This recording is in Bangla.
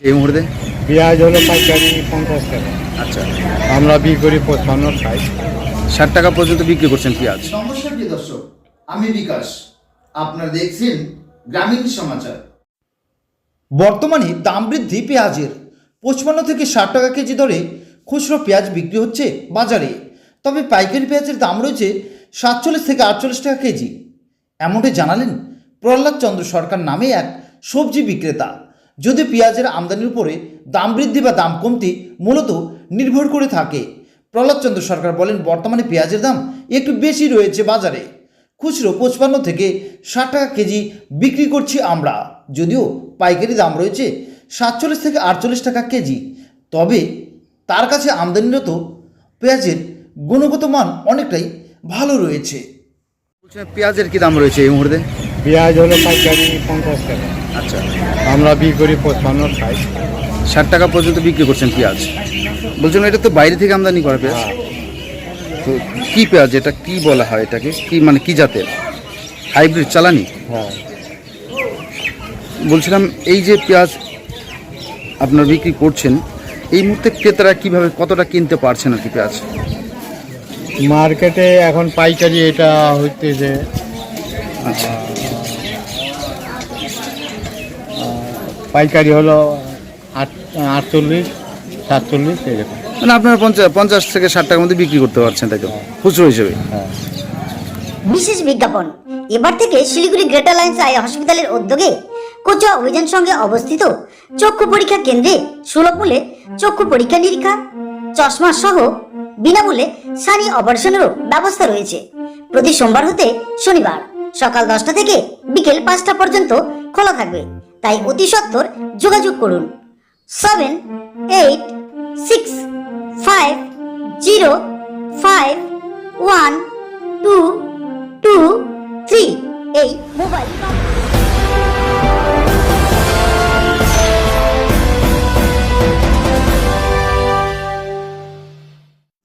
এই মুহূর্তে? পেঁয়াজ হলো পাইকারি পঞ্চাশ টাকা। আচ্ছা। আমরা বিক্রি করি পঁচপান্ন ষাট। ষাট টাকা পর্যন্ত বিক্রি করছেন পেঁয়াজ? নমস্কার প্রিয় দর্শক? আমি বিকাশ। আপনারা দেখছেন গ্রামীণ সমাচার। বর্তমানে দাম বৃদ্ধি পেঁয়াজের। পঁচপান্ন থেকে ষাট টাকা কেজি দরে খুচরো পেঁয়াজ বিক্রি হচ্ছে বাজারে। তবে পাইকারি পেঁয়াজের দাম রয়েছে সাতচল্লিশ থেকে আটচল্লিশ টাকা কেজি। এমনটাই জানালেন প্রহ্লাদ চন্দ্র সরকার নামে এক সবজি বিক্রেতা। যদি পেঁয়াজের আমদানির উপরে দাম বৃদ্ধি বা দাম কমতি মূলত নির্ভর করে থাকে। প্রহ্লাদ চন্দ্র সরকার বলেন, বর্তমানে পেঁয়াজের দাম একটু বেশি রয়েছে বাজারে। খুচরো পঁচপান্ন থেকে ষাট টাকা কেজি বিক্রি করছি আমরা। যদিও পাইকারি দাম রয়েছে সাতচল্লিশ থেকে আটচল্লিশ টাকা কেজি। তবে তার কাছে আমদানিরত পেঁয়াজের গুণগত মান অনেকটাই ভালো রয়েছে। পেঁয়াজের কি দাম রয়েছে এই মুহূর্তে? পেঁয়াজ হলো পাইকারি পঞ্চাশ টাকা। আচ্ছা। আমরা বিক্রি করি পঁচপান্ন ষাট। ষাট টাকা পর্যন্ত বিক্রি করছেন পেঁয়াজ। বলছেন এটা তো বাইরে থেকে আমদানি করা পেঁয়াজ। তো কি পেঁয়াজ? এটা কি বলা হয় এটাকে? কি মানে কি জাতের? হাইব্রিড চালানি? হ্যাঁ। বলছিলাম এই যে পেঁয়াজ আপনারা বিক্রি করছেন এই মুহূর্তে ক্রেতারা কীভাবে কতটা কিনতে পারছেন আর কি পেঁয়াজ? মার্কেটে এখন পাইকারি এটা হইতে যে আচ্ছা। পাইকারি হলো আট আটচল্লিশ সাতচল্লিশ এরকম। মানে আপনারা পঞ্চাশ পঞ্চাশ থেকে ষাট টাকার মধ্যে বিক্রি করতে পারছেন তাই তো খুচরো হিসেবে। হ্যাঁ। বিশেষ বিজ্ঞাপন। এবার থেকে শিলিগুড়ি গ্রেটার লাইন্স আই হসপিটালের উদ্যোগে কোচুয়া অভিযান সঙ্গে অবস্থিত চক্ষু পরীক্ষা কেন্দ্রে সুলভ মূল্যে চক্ষু পরীক্ষা নিরীক্ষা চশমা সহ বিনামূল্যে সানি অপারেশনেরও ব্যবস্থা রয়েছে। প্রতি সোমবার হতে শনিবার। সকাল দশটা থেকে বিকেল পাঁচটা পর্যন্ত খোলা থাকবে। তাই অতি সত্বর যোগাযোগ করুন। Seven eight six five zero five one two two three এই মোবাইল নম্বর